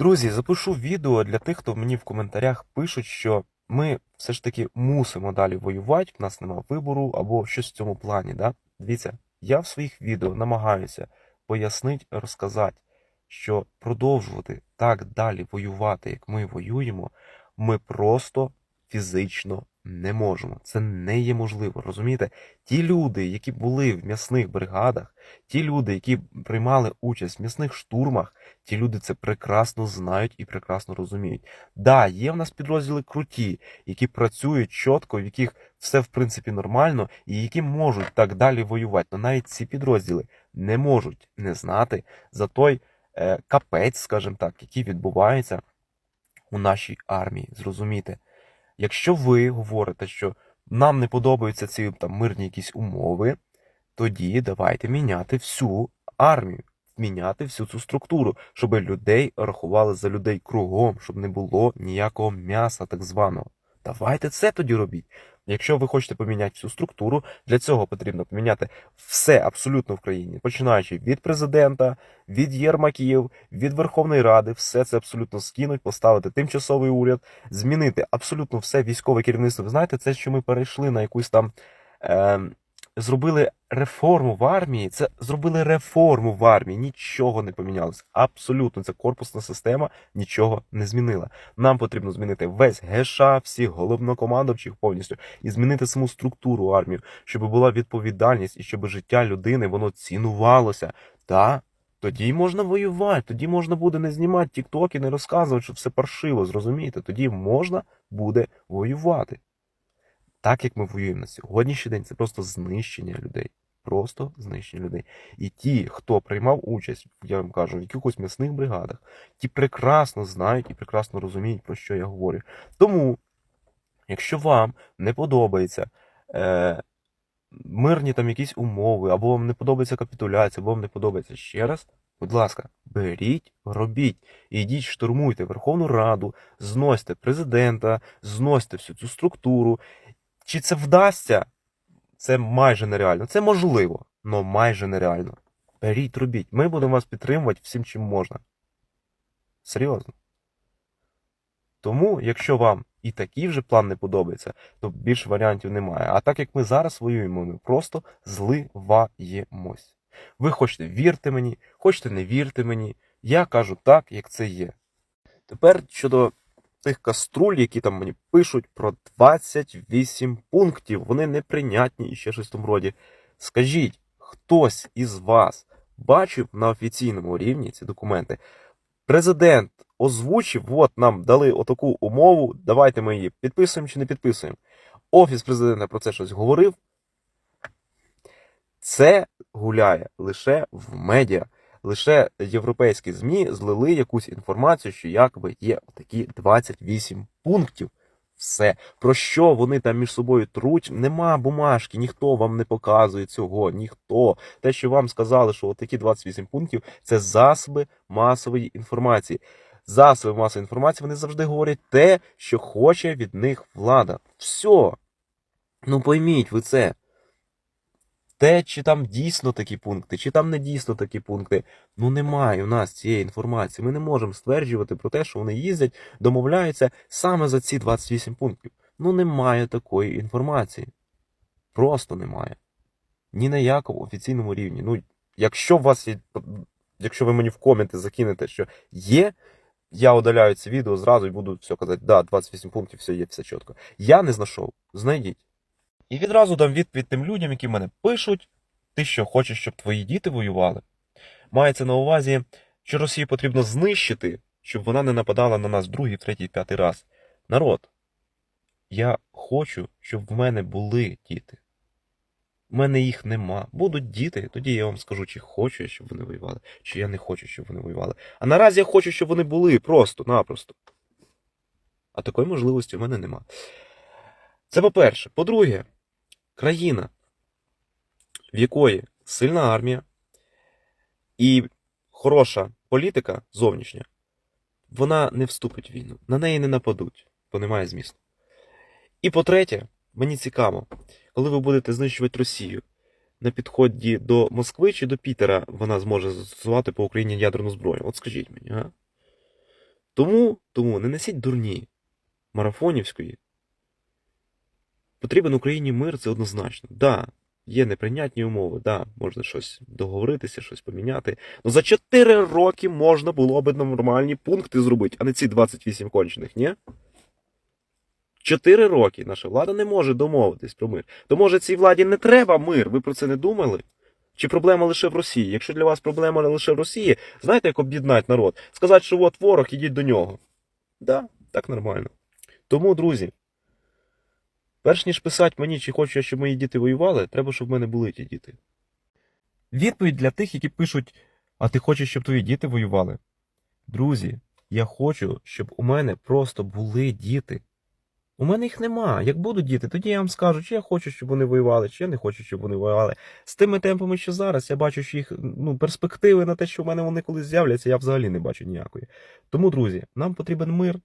Друзі, запишу відео для тих, хто мені в коментарях пишуть, що ми все ж таки мусимо далі воювати, в нас нема вибору або щось в цьому плані. Да? Дивіться, я в своїх відео намагаюся пояснити, розказати, що продовжувати так далі воювати, як ми воюємо, ми просто фізично не можемо. Це не є можливо. Розумієте? Ті люди, які були в м'ясних бригадах, ті люди, які приймали участь в м'ясних штурмах, ті люди це прекрасно знають і прекрасно розуміють. Да, є в нас підрозділи круті, які працюють чітко, в яких все в принципі нормально, і які можуть так далі воювати. Але навіть ці підрозділи не можуть не знати за той е, капець, скажімо так, який відбувається у нашій армії. Зрозумійте, якщо ви говорите, що нам не подобаються ці там мирні якісь умови, тоді давайте міняти всю армію, міняти всю цю структуру, щоб людей рахували за людей кругом, щоб не було ніякого м'яса так званого. Давайте це тоді робіть. Якщо ви хочете поміняти всю структуру, для цього потрібно поміняти все абсолютно в країні, починаючи від президента, від Єрмаків, від Верховної Ради, все це абсолютно скинуть, поставити тимчасовий уряд, змінити абсолютно все військове керівництво. Ви знаєте, це що ми перейшли на якусь там. Е, зробили реформу в армії. Це зробили реформу в армії, нічого не помінялося. Абсолютно, це корпусна система нічого не змінила. Нам потрібно змінити весь ГШ, всіх головнокомандувачів повністю і змінити саму структуру армії, щоб була відповідальність і щоб життя людини воно цінувалося. Та тоді можна воювати, тоді можна буде не знімати тіктоки, не розказувати, що все паршиво, зрозумієте? Тоді можна буде воювати. Так як ми воюємо на сьогоднішній день, це просто знищення людей. Просто знищення людей. І ті, хто приймав участь, я вам кажу, в якихось м'ясних бригадах, ті прекрасно знають і прекрасно розуміють, про що я говорю. Тому, якщо вам не подобається е, мирні там якісь умови, або вам не подобається капітуляція, або вам не подобається ще раз, будь ласка, беріть, робіть, і йдіть, штурмуйте Верховну Раду, зносьте президента, зносьте всю цю структуру. Чи це вдасться? Це майже нереально. Це можливо, але майже нереально. Беріть, робіть. Ми будемо вас підтримувати всім, чим можна. Серйозно. Тому, якщо вам і такий вже план не подобається, то більше варіантів немає. А так як ми зараз воюємо, ми просто зливаємось. Ви хочете вірте мені, хочете не вірте мені. Я кажу так, як це є. Тепер щодо тих каструль, які там мені пишуть про 28 пунктів, вони неприйнятні і ще щось в тому роді. Скажіть, хтось із вас бачив на офіційному рівні ці документи? Президент озвучив, от нам дали отаку умову, давайте ми її підписуємо чи не підписуємо. Офіс президента про це щось говорив. Це гуляє лише в медіа. Лише європейські ЗМІ злили якусь інформацію, що якби є такі 28 пунктів. Все. Про що вони там між собою труть? Нема бумажки, ніхто вам не показує цього, ніхто. Те, що вам сказали, що такі 28 пунктів це засоби масової інформації. Засоби масової інформації вони завжди говорять те, що хоче від них влада. Все. Ну пойміть ви це. Те, чи там дійсно такі пункти, чи там не дійсно такі пункти. Ну немає у нас цієї інформації. Ми не можемо стверджувати про те, що вони їздять, домовляються саме за ці 28 пунктів. Ну немає такої інформації. Просто немає. Ні на якому офіційному рівні. Ну, якщо у вас є, якщо ви мені в коменти закинете, що є, я удаляю це відео зразу і буду все казати, да, 28 пунктів, все є, все чітко. Я не знайшов. Знайдіть. І відразу дам відповідь тим людям, які мене пишуть, ти що хочеш, щоб твої діти воювали. Мається на увазі, що Росію потрібно знищити, щоб вона не нападала на нас другий, третій, п'ятий раз. Народ, я хочу, щоб в мене були діти. У мене їх нема. Будуть діти, тоді я вам скажу, чи хочу я, щоб вони воювали, чи я не хочу, щоб вони воювали. А наразі я хочу, щоб вони були просто-напросто. А такої можливості в мене нема. Це по-перше. По-друге, країна, в якої сильна армія і хороша політика зовнішня, вона не вступить в війну. На неї не нападуть, бо немає змісту. І по-третє, мені цікаво, коли ви будете знищувати Росію на підході до Москви чи до Пітера, вона зможе застосувати по Україні ядерну зброю. От скажіть мені, а? Тому, тому не несіть дурні марафонівської. Потрібен Україні мир, це однозначно. Да, є неприйнятні умови, да, можна щось договоритися, щось поміняти. Ну за 4 роки можна було б нормальні пункти зробити, а не ці 28 кончених, ні? 4 роки наша влада не може домовитись про мир. То може цій владі не треба мир? Ви про це не думали? Чи проблема лише в Росії? Якщо для вас проблема не лише в Росії, знаєте, як об'єднати народ? Сказати, що от ворог, ідіть до нього. Да, так нормально. Тому, друзі, перш ніж писати мені, чи хочу я, щоб мої діти воювали, треба, щоб в мене були ті діти. Відповідь для тих, які пишуть: а ти хочеш, щоб твої діти воювали? Друзі, я хочу, щоб у мене просто були діти. У мене їх нема. Як будуть діти, тоді я вам скажу, чи я хочу, щоб вони воювали, чи я не хочу, щоб вони воювали. З тими темпами, що зараз, я бачу, що їх ну, перспективи на те, що в мене вони колись з'являться, я взагалі не бачу ніякої. Тому, друзі, нам потрібен мир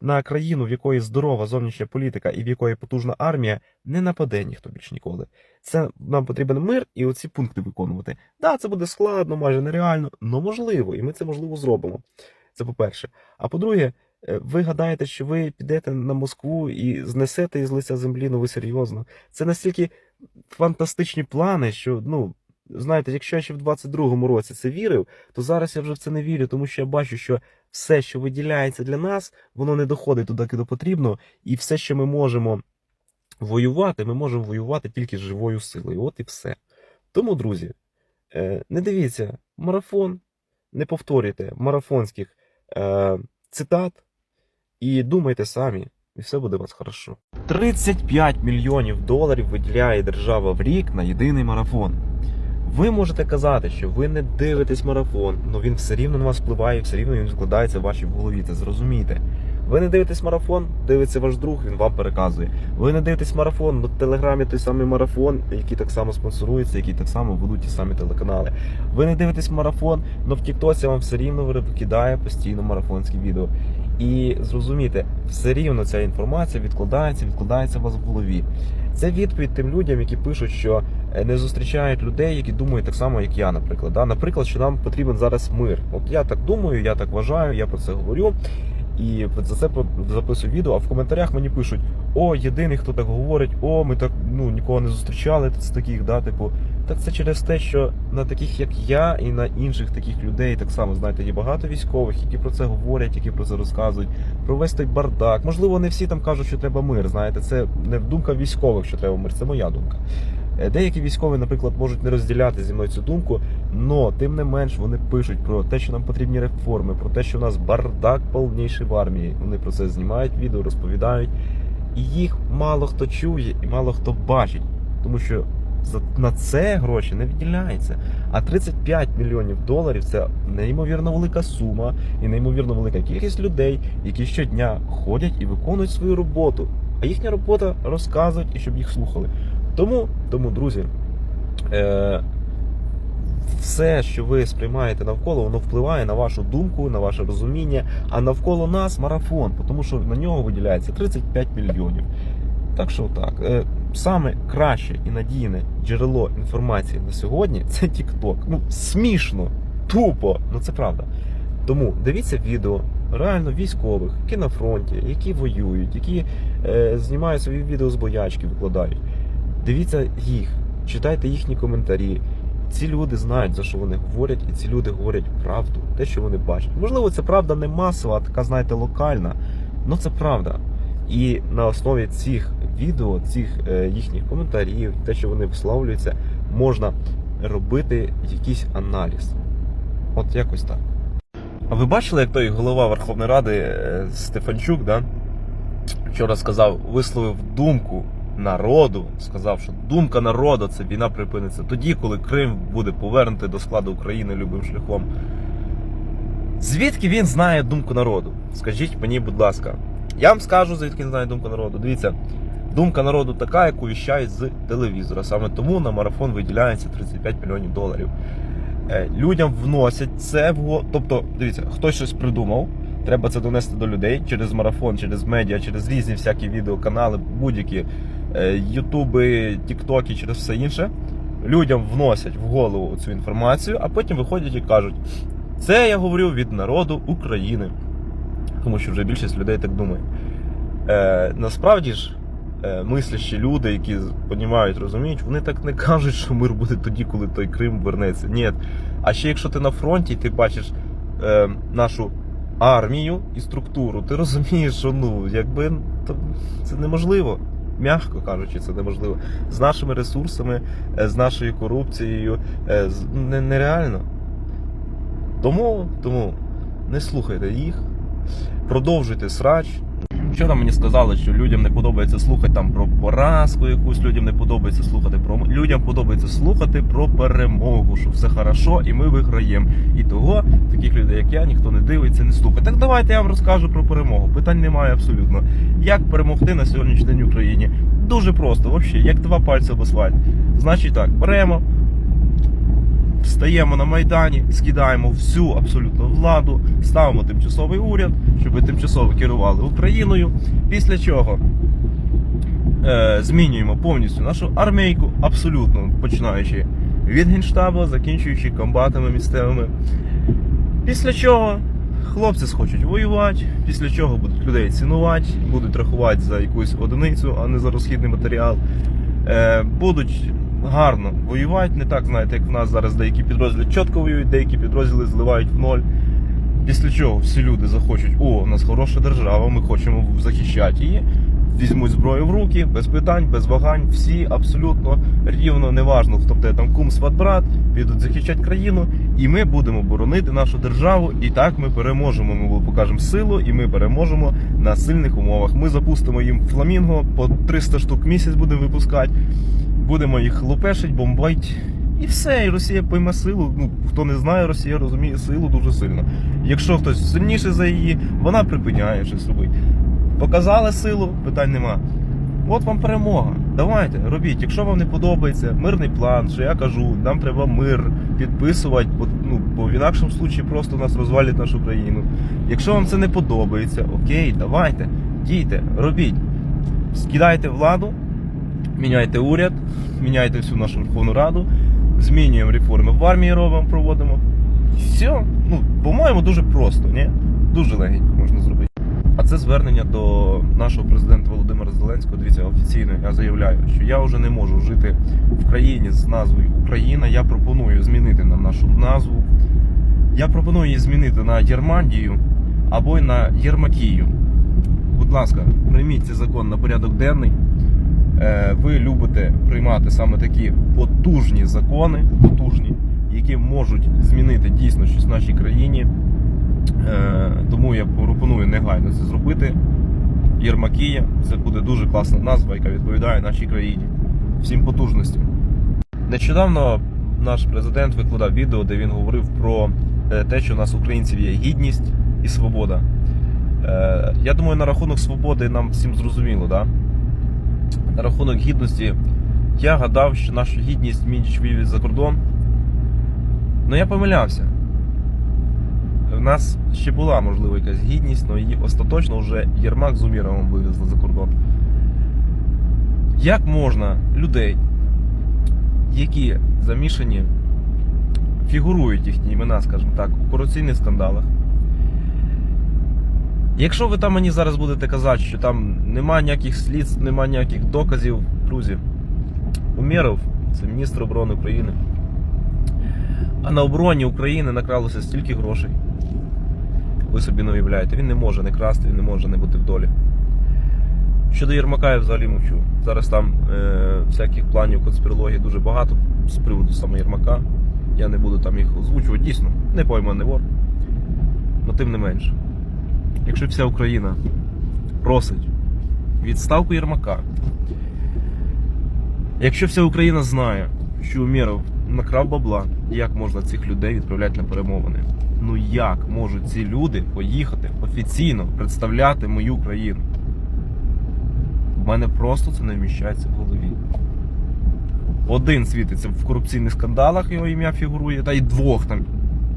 на країну, в якої здорова зовнішня політика і в якої потужна армія, не нападе ніхто більш ніколи. Це нам потрібен мир і оці пункти виконувати. Да, це буде складно, майже нереально, але можливо, і ми це можливо зробимо. Це по-перше. А по-друге, е, ви гадаєте, що ви підете на Москву і знесете із лиця землі, ну ви серйозно. Це настільки фантастичні плани, що, ну, знаєте, якщо я ще в 22-му році це вірив, то зараз я вже в це не вірю, тому що я бачу, що все, що виділяється для нас, воно не доходить туди, куди потрібно, і все, що ми можемо воювати, ми можемо воювати тільки з живою силою. От і все. Тому, друзі, е, не дивіться марафон, не повторюйте марафонських е, цитат і думайте самі, і все буде у вас хорошо. 35 мільйонів доларів виділяє держава в рік на єдиний марафон. Ви можете казати, що ви не дивитесь марафон, але він все рівно на вас впливає, все рівно він складається в вашій голові. Це зрозумійте. Ви не дивитесь марафон, дивиться ваш друг, він вам переказує. Ви не дивитесь марафон, в телеграмі той самий марафон, який так само спонсорується, який так само ведуть ті самі телеканали. Ви не дивитесь марафон, але в Тіктоці вам все рівно викидає постійно марафонські відео. І зрозумійте, все рівно ця інформація відкладається, відкладається у вас в голові. Це відповідь тим людям, які пишуть, що не зустрічають людей, які думають так само, як я, наприклад. Да? Наприклад, що нам потрібен зараз мир. От я так думаю, я так вважаю, я про це говорю. І за це записую відео, а в коментарях мені пишуть: о, єдиний, хто так говорить, о, ми так ну нікого не зустрічали з таких, да, типу. Так це через те, що на таких, як я, і на інших таких людей, так само знаєте, є багато військових, які про це говорять, які про це розказують, про весь той бардак. Можливо, не всі там кажуть, що треба мир. Знаєте, це не думка військових, що треба мир, це моя думка. Е, Деякі військові, наприклад, можуть не розділяти зі мною цю думку, але тим не менш вони пишуть про те, що нам потрібні реформи, про те, що у нас бардак повніший в армії. Вони про це знімають відео, розповідають. І їх мало хто чує і мало хто бачить, тому що на це гроші не виділяється. А 35 мільйонів доларів це неймовірно велика сума і неймовірно велика кількість людей, які щодня ходять і виконують свою роботу. А їхня робота розказують і щоб їх слухали. Тому, тому, друзі, е, все, що ви сприймаєте навколо, воно впливає на вашу думку, на ваше розуміння. А навколо нас марафон, тому що на нього виділяється 35 мільйонів. Так що так. Е, Саме краще і надійне джерело інформації на сьогодні це TikTok. Ну, смішно, тупо, ну це правда. Тому дивіться відео реально військових, які на фронті, які воюють, які е, знімають свої відео з боячки, викладають. Дивіться їх, читайте їхні коментарі. Ці люди знають, за що вони говорять, і ці люди говорять правду, те, що вони бачать. Можливо, це правда не масова, а така, знаєте, локальна, але це правда. І на основі цих відео, цих е, їхніх коментарів, те, що вони висловлюються, можна робити якийсь аналіз. От якось так. А ви бачили, як той голова Верховної Ради е, Стефанчук, да? вчора сказав, висловив думку народу, сказав, що думка народу це війна припиниться тоді, коли Крим буде повернути до складу України любим шляхом. Звідки він знає думку народу? Скажіть мені, будь ласка. Я вам скажу, звідки він знає думку народу. Дивіться, думка народу така, яку віщають з телевізора. Саме тому на марафон виділяється 35 мільйонів доларів. Е, Людям вносять це в Тобто, дивіться, хтось щось придумав. Треба це донести до людей через марафон, через медіа, через різні всякі відеоканали, будь-які ютуби, тіктоки, через все інше. Людям вносять в голову цю інформацію, а потім виходять і кажуть: це я говорю від народу України. Тому що вже більшість людей так думає. Е, насправді ж, е, мислящі люди, які розуміють, розуміють, вони так не кажуть, що мир буде тоді, коли той Крим вернеться. Ні. А ще якщо ти на фронті, ти бачиш е, нашу армію і структуру, ти розумієш, що ну, якби то це неможливо. М'яко кажучи, це неможливо. З нашими ресурсами, е, з нашою корупцією, е, нереально. Тому, тому не слухайте їх, продовжуйте срач. Вчора мені сказали, що людям не подобається слухати там про поразку якусь, людям не подобається слухати про людям подобається слухати про перемогу, що все хорошо і ми виграємо. І того таких людей, як я, ніхто не дивиться, не слухає. Так давайте я вам розкажу про перемогу. Питань немає абсолютно. Як перемогти на сьогоднішній день в Україні? Дуже просто, взагалі, як два пальці об асфальт. Значить так, беремо, встаємо на Майдані, скидаємо всю абсолютно владу, ставимо тимчасовий уряд, щоб тимчасово керували Україною. Після чого е, змінюємо повністю нашу армійку, абсолютно починаючи від генштабу, закінчуючи комбатами місцевими. Після чого хлопці схочуть воювати, після чого будуть людей цінувати, будуть рахувати за якусь одиницю, а не за розхідний матеріал. Е, будуть гарно воювати, не так, знаєте, як в нас зараз деякі підрозділи чітко воюють, деякі підрозділи зливають в ноль. Після чого всі люди захочуть, о, у нас хороша держава, ми хочемо захищати її. Візьмуть зброю в руки, без питань, без вагань, всі абсолютно рівно, неважно, хто буде там кум, сват, брат, підуть захищати країну, і ми будемо боронити нашу державу. І так ми переможемо. Ми покажемо силу, і ми переможемо на сильних умовах. Ми запустимо їм фламінго, по 300 штук місяць будемо випускати, будемо їх лупешить, бомбить. І все, і Росія пойме силу. Ну хто не знає, Росія розуміє силу дуже сильно. Якщо хтось сильніший за її, вона припиняє щось робити. Показали силу, питань нема. От вам перемога. Давайте, робіть. Якщо вам не подобається мирний план, що я кажу, нам треба мир підписувати, бо, ну, бо в інакшому случаї просто нас розвалять нашу країну. Якщо вам це не подобається, окей, давайте, дійте, робіть. Скидайте владу, міняйте уряд, міняйте всю нашу Верховну Раду, змінюємо реформи в армії робимо, проводимо. Все, ну, по-моєму, дуже просто, ні? Дуже легенько можна зробити. А це звернення до нашого президента Володимира Зеленського. Дивіться, офіційно я заявляю, що я вже не можу жити в країні з назвою Україна. Я пропоную змінити нам нашу назву. Я пропоную її змінити на Єрмандію або й на Єрмакію. Будь ласка, прийміть цей закон на порядок денний. Е, Ви любите приймати саме такі потужні закони, потужні, які можуть змінити дійсно щось в нашій країні. Е, Тому я пропоную негайно це зробити. Єрмакія це буде дуже класна назва, яка відповідає нашій країні. Всім потужності. Нещодавно наш президент викладав відео, де він говорив про е, те, що у нас українців є гідність і свобода. Я думаю, на рахунок свободи нам всім зрозуміло, да? На рахунок гідності, я гадав, що нашу гідність Мінч вивіз за кордон. Ну я помилявся. В нас ще була можливо якась гідність, але її остаточно вже Єрмак з Уміровим вивезли за кордон. Як можна людей, які замішані, фігурують їхні імена, скажімо так, у корупційних скандалах? Якщо ви там мені зараз будете казати, що там немає ніяких слідств, немає ніяких доказів, друзі, Умєров це міністр оборони України. А на обороні України накралося стільки грошей. Ви собі не уявляєте, він не може не красти, він не може не бути в долі. Щодо Єрмака я взагалі мовчу. Зараз там е, всяких планів конспірології дуже багато з приводу саме Єрмака. Я не буду там їх озвучувати. Дійсно, не пойманий вор. Но тим не менше. Якщо вся Україна просить відставку Єрмака, якщо вся Україна знає, що Умєров накрав бабла, як можна цих людей відправляти на перемовини? Ну як можуть ці люди поїхати офіційно представляти мою країну? У мене просто це не вміщається в голові. Один світиться в корупційних скандалах, його ім'я фігурує, та й двох там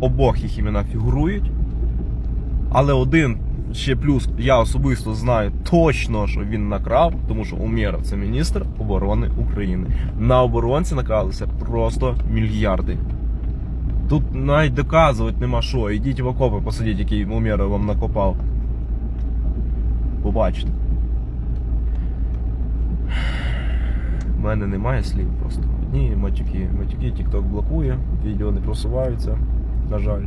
обох їх імена фігурують. Але один ще плюс я особисто знаю точно, що він накрав, тому що Умєров це міністр оборони України. На оборонці накралися просто мільярди. Тут навіть доказувати нема що. Ідіть в окопи посидіть, який Умєров вам накопав. побачите. У мене немає слів просто. Одні матюки. Матюки TikTok блокує, відео не просуваються, на жаль.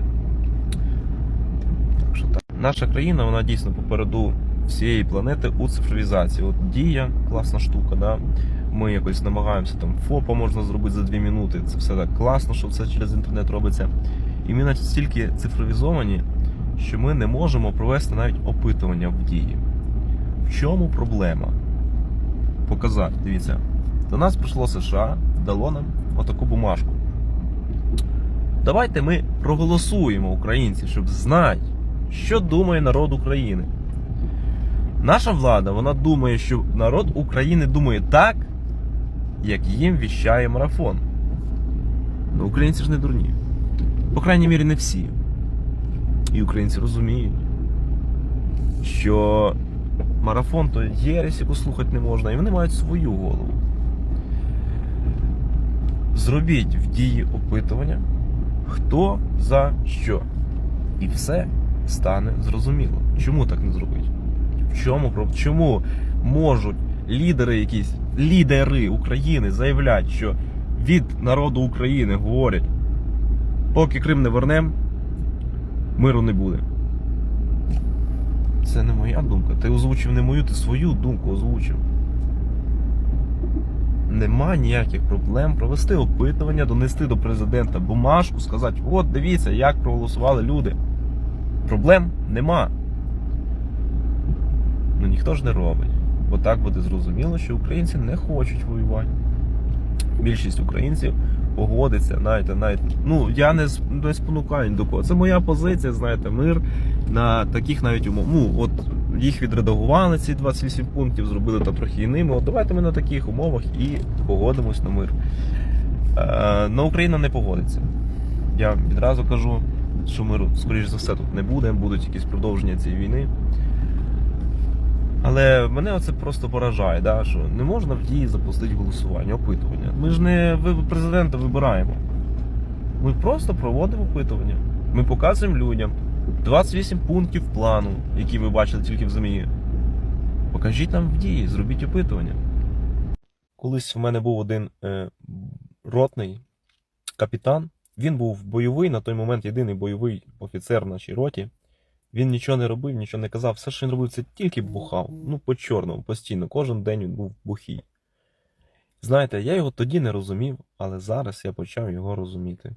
Наша країна, вона дійсно попереду всієї планети у цифровізації. От дія, класна штука, да? Ми якось намагаємося там ФОПа можна зробити за 2 минути. Це все так класно, що все через інтернет робиться. І ми настільки цифровізовані, що ми не можемо провести навіть опитування в дії. В чому проблема? Показати, дивіться. До нас прийшло США, дало нам отаку бумажку. Давайте ми проголосуємо українці, щоб знати, що думає народ України. Наша влада, вона думає, що народ України думає так, як їм віщає марафон. Ну, українці ж не дурні. По крайній мірі, не всі. І українці розуміють, що марафон то єресь, яку слухати не можна, і вони мають свою голову. Зробіть в дії опитування, хто за що. І все стане зрозуміло. Чому так не зробити? В чому чому можуть лідери якісь лідери України заявляти, що від народу України говорять, поки Крим не вернем, миру не буде. Це не моя думка. Ти озвучив не мою, ти свою думку озвучив. Нема ніяких проблем провести опитування, донести до президента бумажку, сказати: от дивіться, як проголосували люди. Проблем нема. Ну ніхто ж не робить. Бо так буде зрозуміло, що українці не хочуть воювати. Більшість українців погодиться, знаєте, навіть, ну я не, не спонукаю ні до кого. Це моя позиція, знаєте, мир на таких навіть умов. Ну, от їх відредагували ці 28 пунктів, зробили там трохи іними. От давайте ми на таких умовах і погодимось на мир. Е, но Україна не погодиться. Я відразу кажу, що миру, скоріш за все, тут не буде, будуть якісь продовження цієї війни. Але мене оце просто поражає, да, що не можна в дії запустити голосування, опитування. Ми ж не президента вибираємо. Ми просто проводимо опитування. Ми показуємо людям 28 пунктів плану, які ви бачили тільки в ЗМІ. Покажіть нам в дії, зробіть опитування. Колись в мене був один е, ротний капітан. Він був бойовий, на той момент єдиний бойовий офіцер в нашій роті. Він нічого не робив, нічого не казав. Все, що він робив, це тільки бухав. Ну, по чорному, постійно. Кожен день він був бухий. Знаєте, я його тоді не розумів, але зараз я почав його розуміти.